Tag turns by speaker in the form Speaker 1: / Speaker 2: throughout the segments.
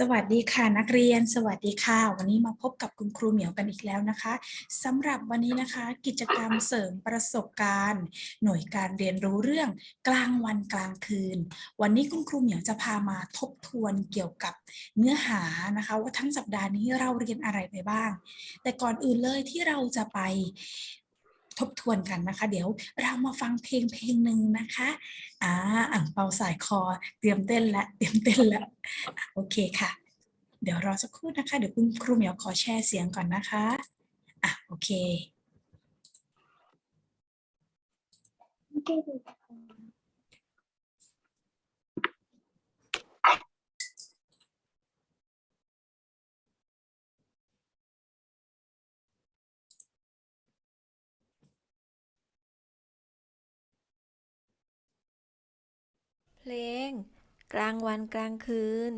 Speaker 1: สวัสดีค่ะนักเรียน สวัสดีค่ะ วันนี้มาพบกับคุณครูเหมียวกันอีกแล้วนะคะสำหรับวันนี้นะคะ กิจกรรมเสริมประสบการณ์ หน่วยการเรียนรู้เรื่องกลางวันกลางคืน วันนี้คุณครูเหมียวจะพามาทบทวนเกี่ยวกับเนื้อหานะคะ ว่าทั้งสัปดาห์นี้เราเรียนอะไรไปบ้าง แต่ก่อนอื่นเลยที่เราจะไป ทบทวนกันนะคะ เดี๋ยวเรามาฟังเพลงเพลงหนึ่งนะคะอ่าอ่างเปาสายคอ เตรียมเต้นแล้วเตรียมเต้นแล้วอะโอเคค่ะ เดี๋ยวรอสักครู่นะคะ เดี๋ยวคุณครูเหมียวขอแชร์เสียงก่อนนะคะอะโอเค
Speaker 2: เพลง กลางวันกลางคืน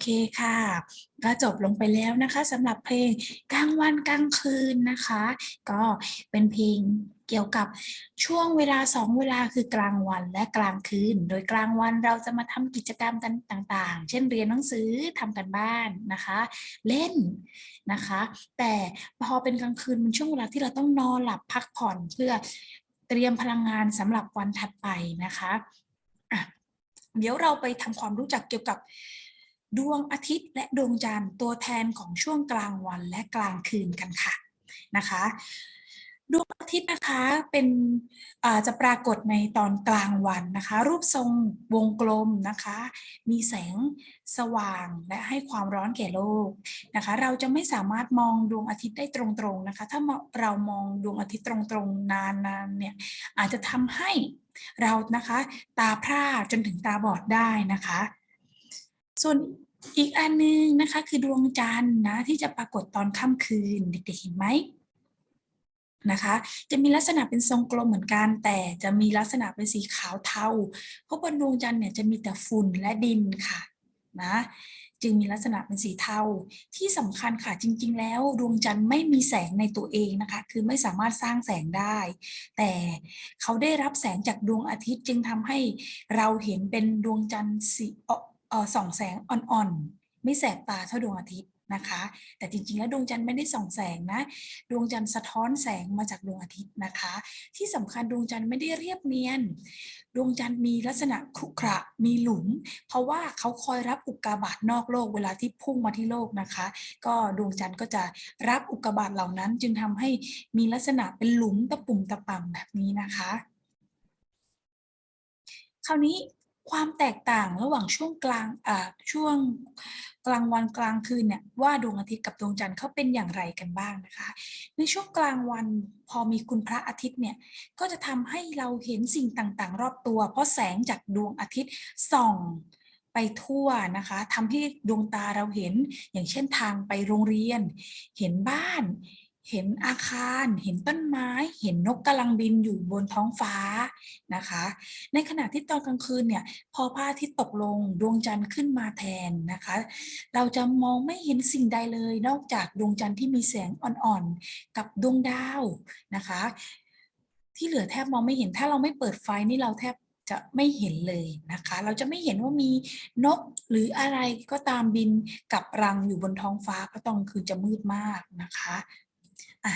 Speaker 3: เคค่ะ ก็
Speaker 1: จบลงไปแล้วนะคะสำหรับเพลงกลางวันกลางคืนนะคะ ก็เป็นเพลงเกี่ยวกับช่วงเวลาสองเวลาคือกลางวันและกลางคืน โดยกลางวันเราจะมาทำกิจกรรมกันต่างๆ เช่นเรียนหนังสือทำกันบ้านนะคะ เล่นนะคะ แต่พอเป็นกลางคืนมันช่วงเวลาที่เราต้องนอนหลับพักผ่อนเพื่อเตรียมพลังงานสำหรับวันถัดไปนะคะะเดี๋ยวเราไปทำความรู้จักเกี่ยวกับ ดวงอาทิตย์และดวงจันทร์ตัวแทนของช่วงกลางวันและกลางคืนกันค่ะนะคะดวงอาทิตย์นะคะเป็นจะปรากฏในตอนกลางวันนะคะ รูปทรงวงกลมนะคะ มีแสงสว่างและให้ความร้อนแก่โลกนะคะ เราจะไม่สามารถมองดวงอาทิตย์ได้ตรงๆนะคะ ถ้าเรามองดวงอาทิตย์ตรงๆนานๆเนี่ยอาจจะทำให้เรานะคะ ตาพร่าจนถึงตาบอดได้นะคะ ส่วนอีกอันหนึงนะคะคือดวงจันทร์นะที่จะปรากฏตอนค่ำคืนเด็กๆเห็นไหมนะคะจะมีลักษณะเป็นทรงกลมเหมือนกัน แต่จะมีลักษณะเป็นสีขาวเทาเพราะบนดวงจันทร์เนี่ยจะมีแต่ฝุ่นและดินค่ะนะจึงมีลักษณะเป็นสีเทาที่สำคัญค่ะจริง ๆ แล้วดวงจันทร์ไม่มีแสงในตัวเองนะคะ คือไม่สามารถสร้างแสงได้ แต่เขาได้รับแสงจากดวงอาทิตย์จึงทำให้เราเห็นเป็นดวงจันทร์สีอ่อเอ่อ ส่องแสงอ่อนๆ ไม่แสบตาเท่าดวงอาทิตย์นะคะ แต่จริงๆ แล้วดวงจันทร์ไม่ได้ส่องแสงนะ ดวงจันทร์สะท้อนแสงมาจากดวงอาทิตย์นะคะ ที่สำคัญดวงจันทร์ไม่ได้เรียบเนียน ดวงจันทร์มีลักษณะขรุขระ มีหลุม เพราะว่าเขาคอยรับอุกกาบาตนอกโลกเวลาที่พุ่งมาที่โลกนะคะ ก็ดวงจันทร์ก็จะรับอุกกาบาตเหล่านั้น จึงทำให้มีลักษณะเป็นหลุมตะปุ่มตะป่ำแบบนี้นะคะ คราวนี้ ความแตกต่างระหว่างช่วงกลางอ่าช่วงกลางวันกลางคืนเนี่ยว่าดวงอาทิตย์กับดวงจันทร์เขาเป็นอย่างไรกันบ้างนะคะ ในช่วงกลางวันพอมีคุณพระอาทิตย์เนี่ยก็จะทำให้เราเห็นสิ่งต่างๆ รอบตัว เพราะแสงจากดวงอาทิตย์ส่องไปทั่วนะคะทำให้ดวงตาเราเห็นอย่างเช่นทางไปโรงเรียน เห็นบ้าน เห็นอาคาร เห็นต้นไม้ เห็นนกกำลังบินอยู่บนท้องฟ้านะคะ ในขณะที่ตอนกลางคืนเนี่ยพอพระอาทิตย์ตกลงดวงจันทร์ขึ้นมาแทนนะคะ เราจะมองไม่เห็นสิ่งใดเลย นอกจากดวงจันทร์ที่มีแสงอ่อนๆ กับดวงดาวนะคะ ที่เหลือแทบมองไม่เห็นถ้าเราไม่เปิดไฟนี่เราแทบจะไม่เห็นเลยนะคะ เราจะไม่เห็นว่ามีนกหรืออะไรก็ตามบินกับรังอยู่บนท้องฟ้าเพราะตอนกลางคืนจะมืดมากนะคะ อะ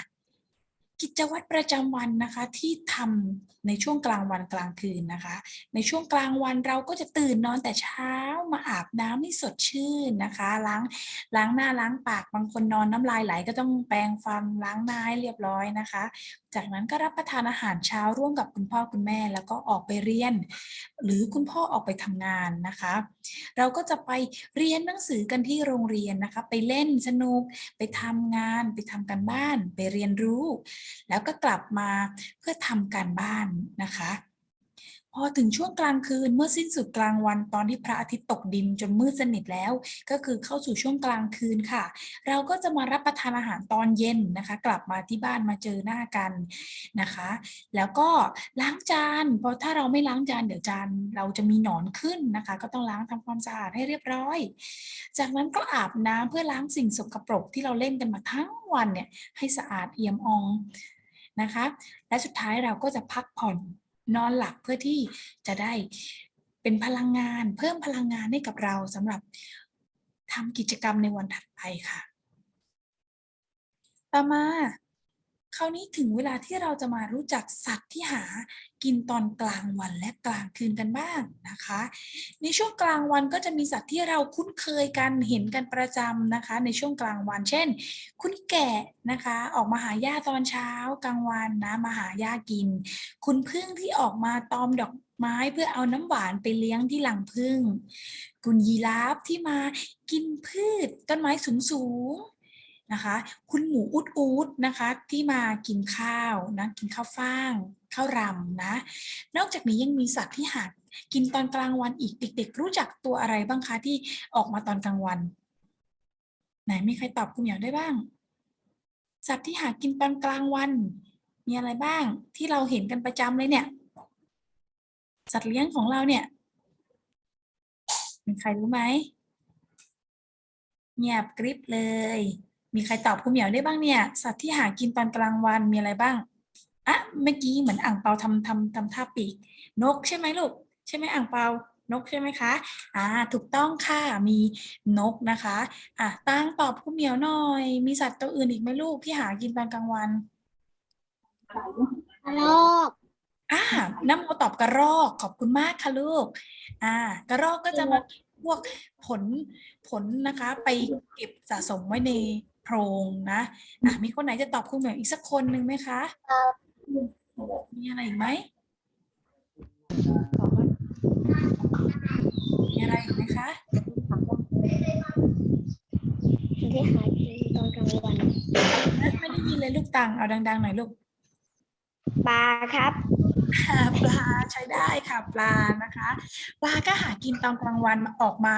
Speaker 1: กิจวัตรประจำวันนะคะที่ทำในช่วงกลางวันกลางคืนนะคะ ในช่วงกลางวันเราก็จะตื่นนอนแต่เช้ามาอาบน้ำให้สดชื่นนะคะล้างล้างหน้าล้างปากบางคนนอนน้ำลายไหลก็ต้องแปรงฟันล้างหน้าให้เรียบร้อยนะคะ จากนั้นก็รับประทานอาหารเช้าร่วมกับคุณพ่อคุณแม่ แล้วก็ออกไปเรียน หรือคุณพ่อออกไปทำงานนะคะ เราก็จะไปเรียนหนังสือกันที่โรงเรียนนะคะ ไปเล่นสนุกไปทำงาน ไปทำการบ้าน ไปเรียนรู้แล้วก็กลับมาเพื่อทำการบ้านนะคะ พอถึงช่วงกลางคืนเมื่อสิ้นสุดกลางวันตอนที่พระอาทิตย์ตกดินจนมืดสนิทแล้ว ก็คือเข้าสู่ช่วงกลางคืนค่ะ เราก็จะมารับประทานอาหารตอนเย็นนะคะ กลับมาที่บ้านมาเจอหน้ากันนะคะ แล้วก็ล้างจานเพราะถ้าเราไม่ล้างจานเดี๋ยวจานเราจะมีหนอนขึ้นนะคะ ก็ต้องล้างทำความสะอาดให้เรียบร้อย จากนั้นก็อาบน้ำเพื่อล้างสิ่งสกปรกที่เราเล่นกันมาทั้งวันเนี่ยให้สะอาดเอี่ยมอองนะคะ และสุดท้ายเราก็จะพักผ่อน นอนหลับเพื่อที่จะได้เป็นพลังงาน เพิ่มพลังงานให้กับเราสำหรับทำกิจกรรมในวันถัดไปค่ะ ต่อมา คราวนี้ถึงเวลาที่เราจะมารู้จักสัตว์ที่หากินตอนกลางวันและกลางคืนกันบ้างนะคะ ในช่วงกลางวันก็จะมีสัตว์ที่เราคุ้นเคยกันเห็นกันประจำนะคะ ในช่วงกลางวัน เช่น คุณแกะนะคะ ออกมาหาหญ้าตอนเช้ากลางวันนะมาหาหญ้ากิน คุณพึ่งที่ออกมาตอมดอกไม้เพื่อเอาน้ำหวานไปเลี้ยงที่หลังพึ่ง คุณยีราฟที่มากินพืชต้นไม้สูงๆ นะคะ คุณหมูอุดอูดนะคะที่มากินข้าวนะกินข้าวฟ่างข้าวรำนะ นอกจากนี้ยังมีสัตว์ที่หากินตอนกลางวันอีกเด็ก ๆ รู้จักตัวอะไรบ้างคะที่ออกมาตอนกลางวัน ไหนมีใครตอบคุณหมียวได้บ้าง สัตว์ที่หากินตอนกลางวัน มีอะไรบ้างที่เราเห็นกันประจำเลยเนี่ย สัตว์เลี้ยงของเราเนี่ยมีใครรู้ไหมเงียบกริบเลย มีใครตอบคุณเหมียวได้บ้างเนี่ย สัตว์ที่หากินตอนกลางวันมีอะไรบ้างอะเมื่อกี้เหมือนอ่างเปาทำทำทำท่าปีก นกใช่ไหมลูก ใช่ไหมอ่างเปานกใช่ไหมคะ อ่า ถูกต้องค่ะ มีนกนะคะ อะตั้งตอบคุณเหมียวหน่อย มีสัตว์ตัวอื่นอีกไหมลูกที่หากินตอนกลางวัน
Speaker 4: โลก
Speaker 1: อ่าน้ำโมตอบกระรอก ขอบคุณมากค่ะลูก อ่า กระรอกก็จะมากินพวกผลผลนะคะ ไปเก็บสะสมไว้ใน โพรงนะอะมีคนไหนจะตอบคุณเหมียวอีกสักคนหนึ่งไหมคะมีอะไรอีกไหมมีอะไรอีกไหมคะ
Speaker 4: ที่หากินตอนกลางวัน
Speaker 1: ไม่ได้ยินเลยลูกตังเอาดังๆหน่อยลูก
Speaker 4: ปลาครับ
Speaker 1: ค่ะ ปลาใช้ได้ค่ะปลานะคะ ปลาก็หากินตอนกลางวันออกมา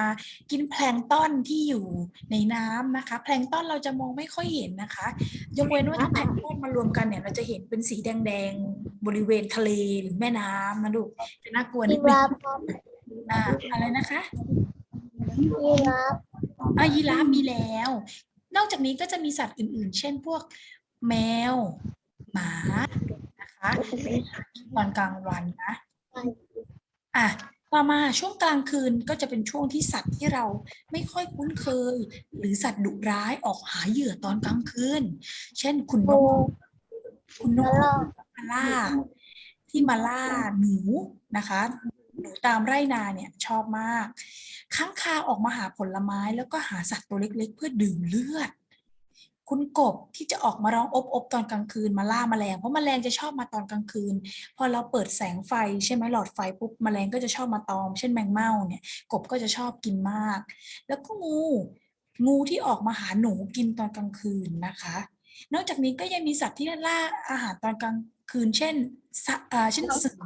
Speaker 1: กินแพลงก์ต้อนที่อยู่ในน้ำนะคะ แพลงก์ต้อนเราจะมองไม่ค่อยเห็นนะคะ ยกเว้นว่าถ้าแพลงก์ต้อนมารวมกันเนี่ย เราจะเห็นเป็นสีแดงๆ บริเวณทะเลหรือแม่น้ำนะลูกจะน่ากลัวนิ
Speaker 4: ยี
Speaker 1: ดนึ
Speaker 4: รางฟครับ
Speaker 1: อ่าอะไรนะคะ
Speaker 4: ยีราฟ
Speaker 1: อะยีราฟมีแล้ว นอกจากนี้ก็จะมีสัตว์อื่น ๆ เช่นพวกแมว หมา นะคะตอนกลางวันนะอะต่อมาช่วงกลางคืนก็จะเป็นช่วงที่สัตว์ที่เราไม่ค่อยคุ้นเคย หรือสัตว์ดุร้ายออกหาเหยื่อตอนกลางคืน เช่นคุณนกคุณนกมาล่า ที่มาล่าหนูนะคะหนูตามไร่นาเนี่ยชอบมาก ค้างคาวออกมาหาผลไม้แล้วก็หาสัตว์ตัวเล็กๆ เพื่อดื่มเลือด คุณกบที่จะออกมาร้องอบอบตอนกลางคืนมาล่าแมลงเพราะแมลงจะชอบมาตอนกลางคืน พอเราเปิดแสงไฟใช่ไหมหลอดไฟปุ๊บแมลงก็จะชอบมาตอม เช่นแมงเม่าเนี่ยกบก็จะชอบกินมาก แล้วก็งู งูที่ออกมาหาหนูกินตอนกลางคืนนะคะ นอกจากนี้ก็ยังมีสัตว์ที่ล่าอาหารตอนกลางคืน เช่นเช่นเสือ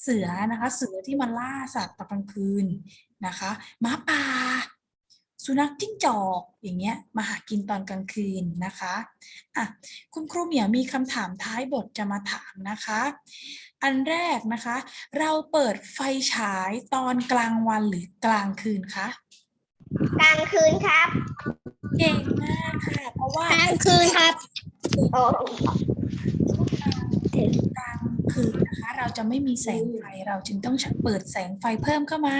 Speaker 1: เสือนะคะ เสือที่มาล่าสัตว์ตอนกลางคืนนะคะหม้าป่า สุนัขจิ้งจอกอย่างเงี้ยมาหากินตอนกลางคืนนะคะอะคุณครูเหมียวมีคำถามท้ายบทจะมาถามนะคะ อันแรกนะคะ เราเปิดไฟฉายตอนกลางวันหรือกลางคืนคะ
Speaker 4: กลางคืนครับ
Speaker 1: เก่งมากค่ะ เพราะว่าก
Speaker 4: ลางคืนครับโอ้
Speaker 1: กลาง คืนนะคะเราจะไม่มีแสงไฟเราจึงต้องเปิดแสงไฟเพิ่มเข้ามา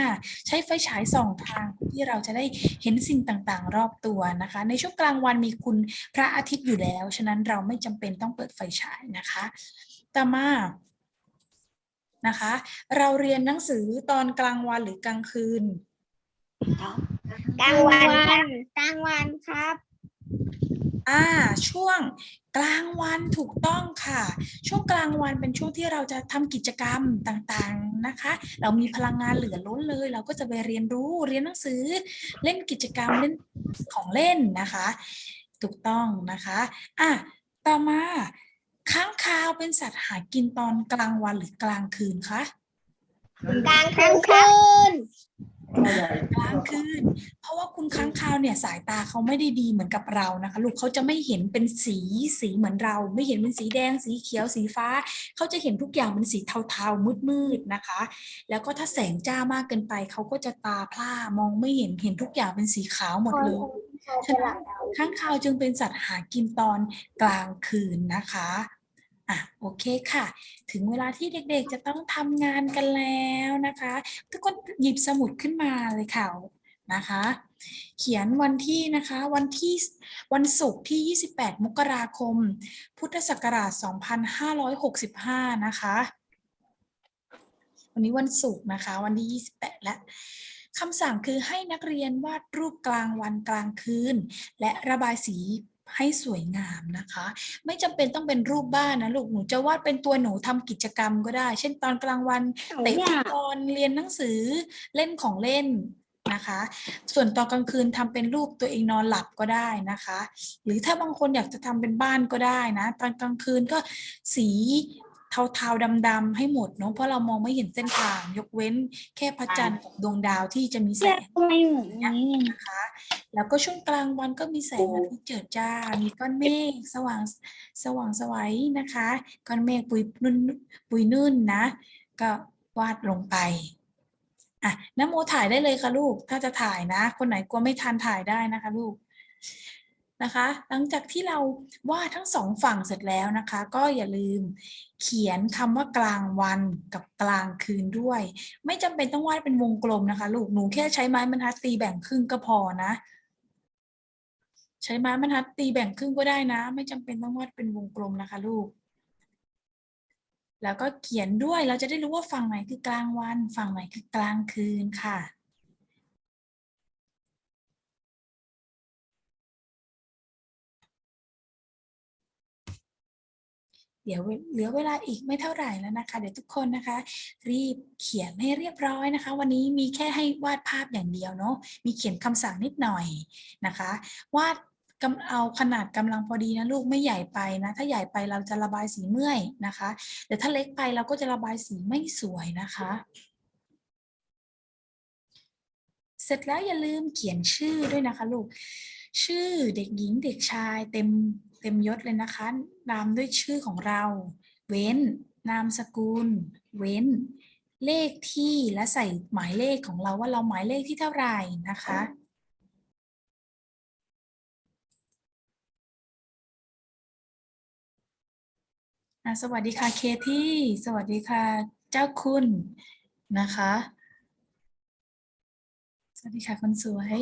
Speaker 1: ใช้ไฟฉายส่องทางที่เราจะได้เห็นสิ่งต่างๆ รอบตัวนะคะ ในช่วงกลางวันมีคุณพระอาทิตย์อยู่แล้ว ฉะนั้นเราไม่จำเป็นต้องเปิดไฟฉายนะคะต่อมานะคะเราเรียนหนังสือตอนกลางวันหรือกลางคืน
Speaker 4: กลางวันกลางวันครับ
Speaker 1: อ่าช่วงกลางวันถูกต้องค่ะ ช่วงกลางวันเป็นช่วงที่เราจะทำกิจกรรมต่างๆนะคะ เรามีพลังงานเหลือล้นเลย เราก็จะไปเรียนรู้เรียนหนังสือเล่นกิจกรรมเล่นของเล่นนะคะ ถูกต้องนะคะอะต่อมาค้างคาวเป็นสัตว์หากินตอนกลางวันหรือกลางคืนคะ
Speaker 4: กลางคืน
Speaker 1: กลางคืนเพราะว่าคุณค้างคาวเนี่ยสายตาเขาไม่ได้ดีเหมือนกับเรานะคะ ลูกเขาจะไม่เห็นเป็นสีสีเหมือนเรา ไม่เห็นเป็นสีแดง สีเขียวสีฟ้า เขาจะเห็นทุกอย่างเป็นสีเทาๆมืดๆนะคะ แล้วก็ถ้าแสงจ้ามากเกินไปเขาก็จะตาพร่ามองไม่เห็นเห็นทุกอย่างเป็นสีขาวหมดเลยฉะนั้นค้างคาวจึงเป็นสัตว์หากินตอนกลางคืนนะคะ อะโอเคค่ะ ถึงเวลาที่เด็กๆจะต้องทำงานกันแล้วนะคะ ทุกคนหยิบสมุดขึ้นมาเลยค่ะนะคะ เขียนวันที่นะคะวันที่วันศุกร์ที่ 28 มกราคม พุทธศักราช 2565 นะคะ วันนี้วันศุกร์นะคะ วันที่ 28 แล้วคำสั่งคือให้นักเรียนวาดรูปกลางวันกลางคืน และระบายสี ให้สวยงามนะคะ ไม่จำเป็นต้องเป็นรูปบ้านนะลูกหนูจะวาดเป็นตัวหนูทำกิจกรรมก็ได้ เช่นตอนกลางวันเตะฟุตบอลเรียนหนังสือเล่นของเล่นนะคะ ส่วนตอนกลางคืนทำเป็นรูปตัวเองนอนหลับก็ได้นะคะ หรือถ้าบางคนอยากจะทำเป็นบ้านก็ได้นะ ตอนกลางคืนก็สีเทาๆดำๆให้หมดเนาะเพราะเรามองไม่เห็นเส้นทาง ยกเว้นแค่พระจันทร์กับดวงดาวที่จะมีแสง
Speaker 4: ทำไมเหมือนนี้
Speaker 1: นะคะ แล้วก็ช่วงกลางวันก็มีแสงอาทิตย์เจิดจ้า มีก้อนเมฆสว่างสว่างสวัยนะคะ ก้อนเมฆปุยนุ่นปุยนุ่นนะ ก็วาดลงไปอะน้ำโมถ่ายได้เลยค่ะลูก ถ้าจะถ่ายนะ คนไหนกลัวไม่ทันถ่ายได้นะคะลูกนะคะ หลังจากที่เราวาดทั้งสองฝั่งเสร็จแล้วนะคะ ก็อย่าลืมเขียนคำว่ากลางวันกับกลางคืนด้วย ไม่จำเป็นต้องวาดเป็นวงกลมนะคะ ลูกหนูแค่ใช้ไม้บรรทัดตีแบ่งครึ่งก็พอนะ ใช้ไม้บรรทัดตีแบ่งครึ่งก็ได้นะ ไม่จำเป็นต้องวาดเป็นวงกลมนะคะลูก แล้วก็เขียนด้วยเราจะได้รู้ว่าฝั่งไหนคือกลางวัน ฝั่งไหนคือกลางคืนค่ะเดี๋ยวเวเหลือเวลาอีกไม่เท่าไหร่แล้วนะคะ เดี๋ยวทุกคนนะคะ รีบเขียนให้เรียบร้อยนะคะ วันนี้มีแค่ให้วาดภาพอย่างเดียวเนาะมีเขียนคำสั่งนิดหน่อยนะคะ วาด กำเอาขนาดกำลังพอดีนะลูกไม่ใหญ่ไปนะ ถ้าใหญ่ไปเราจะระบายสีเมื่อยนะคะ แต่ถ้าเล็กไปเราก็จะระบายสีไม่สวยนะคะ เสร็จแล้วอย่าลืมเขียนชื่อด้วยนะคะลูกชื่อเด็กหญิงเด็กชายเต็มเต็มยศเลยนะคะตามด้วยชื่อของเรา เว้น นามสกุล เว้น เลขที่และใส่หมายเลขของเราว่าเราหมายเลขที่เท่าไหร่นะคะ สวัสดีค่ะเคที่สวัสดีค่ะเจ้าคุณนะคะ สวัสดีค่ะคนสวย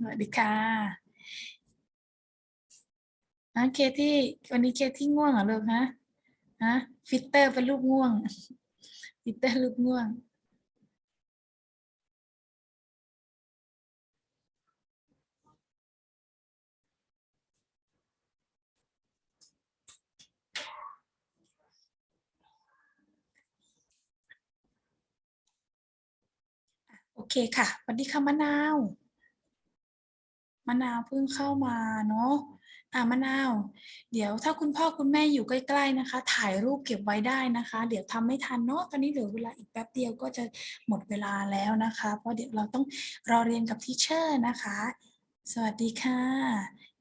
Speaker 1: สวัสดีค่ะอะเคที่วันนี้เคที่ง่วงเหรอลูกฮะฮะฟิตเตอร์เป็นรูปง่วง ฟิตเตอร์รูปง่วง เคค่ะสวัสดีค่ะมะนาว มะนาวเพิ่งเข้ามาเนาะอ่ามะนาว เดี๋ยวถ้าคุณพ่อคุณแม่อยู่ใกล้ ๆนะคะ ถ่ายรูปเก็บไว้ได้นะคะ เดี๋ยวทำไม่ทันเนาะตอนนี้เหลือเวลาอีกแป๊บเดียวก็จะหมดเวลาแล้วนะคะ เพราะเดี๋ยวเราต้องรอเรียนกับทีเชอร์นะคะ สวัสดีค่ะ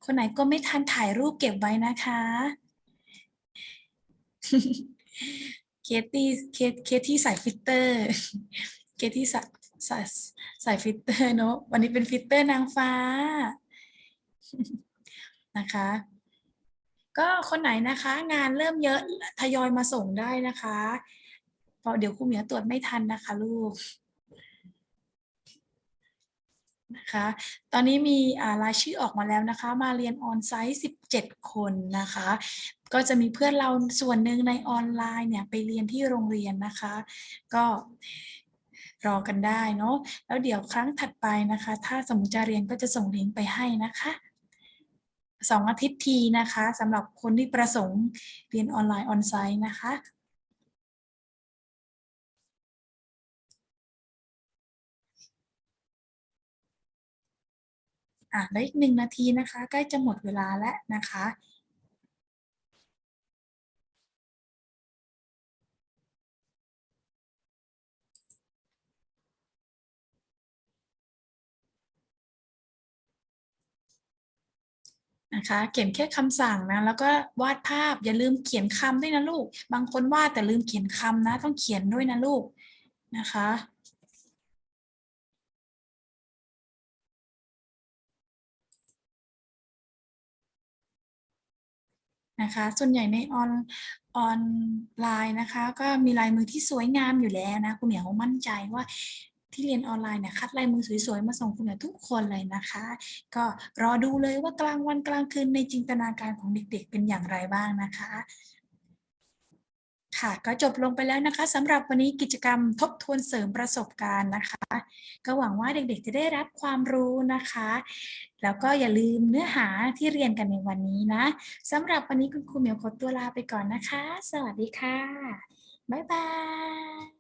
Speaker 1: คนไหนก็ไม่ทันถ่ายรูปเก็บไว้นะคะเคที่เคเคที่ใส่ฟิลเตอร์ เคที่ ใส่ใส่ใส่ฟิลเตอร์เนอะวันนี้เป็นฟิลเตอร์นางฟ้านะคะ ก็คนไหนนะคะ งานเริ่มเยอะทยอยมาส่งได้นะคะเพราะเดี๋ยวครูเหมียวตรวจไม่ทันนะคะลูกนะคะ ตอนนี้มีรายชื่อออกมาแล้วนะคะ มาเรียนออนไซต์ 17 คนนะคะ ก็จะมีเพื่อนเราส่วนหนึ่งในออนไลน์เนี่ยไปเรียนที่โรงเรียนนะคะ ก็ รอกันได้เนาะแล้วเดี๋ยวครั้งถัดไปนะคะ ถ้าสมมติจะเรียนก็จะส่งลิงก์ไปให้นะคะสองอาทิตย์ทีนะคะสำหรับคนที่ประสงค์เรียนออนไลน์ออนไซต์นะคะอะแล้วอีกหนึ่งนาทีนะคะ ใกล้จะหมดเวลาแล้วนะคะ นะคะเขียนแค่คำสั่งนะแล้วก็วาดภาพอย่าลืมเขียนคำด้วยนะลูก บางคนวาดแต่ลืมเขียนคำนะ ต้องเขียนด้วยนะลูกนะคะนะคะส่วนใหญ่ในออนออนไลน์นะคะ ก็มีลายมือที่สวยงามอยู่แล้วนะคุณเหมียวมั่นใจว่า ที่เรียนออนไลน์เนี่ยคัดลายมือสวยๆ มาส่งคุณเหมียทุกคนเลยนะคะ ก็รอดูเลยว่ากลางวันกลางคืนในจินตนาการของเด็กๆ เป็นอย่างไรบ้างนะคะค่ะก็จบลงไปแล้วนะคะสำหรับวันนี้กิจกรรมทบทวนเสริมประสบการณ์นะคะ ก็หวังว่าเด็กๆจะได้รับความรู้นะคะ แล้วก็อย่าลืมเนื้อหาที่เรียนกันในวันนี้นะสำหรับวันนี้คุณครูเหมียวขอตัวลาไปก่อนนะคะ สวัสดีค่ะ บ๊ายบาย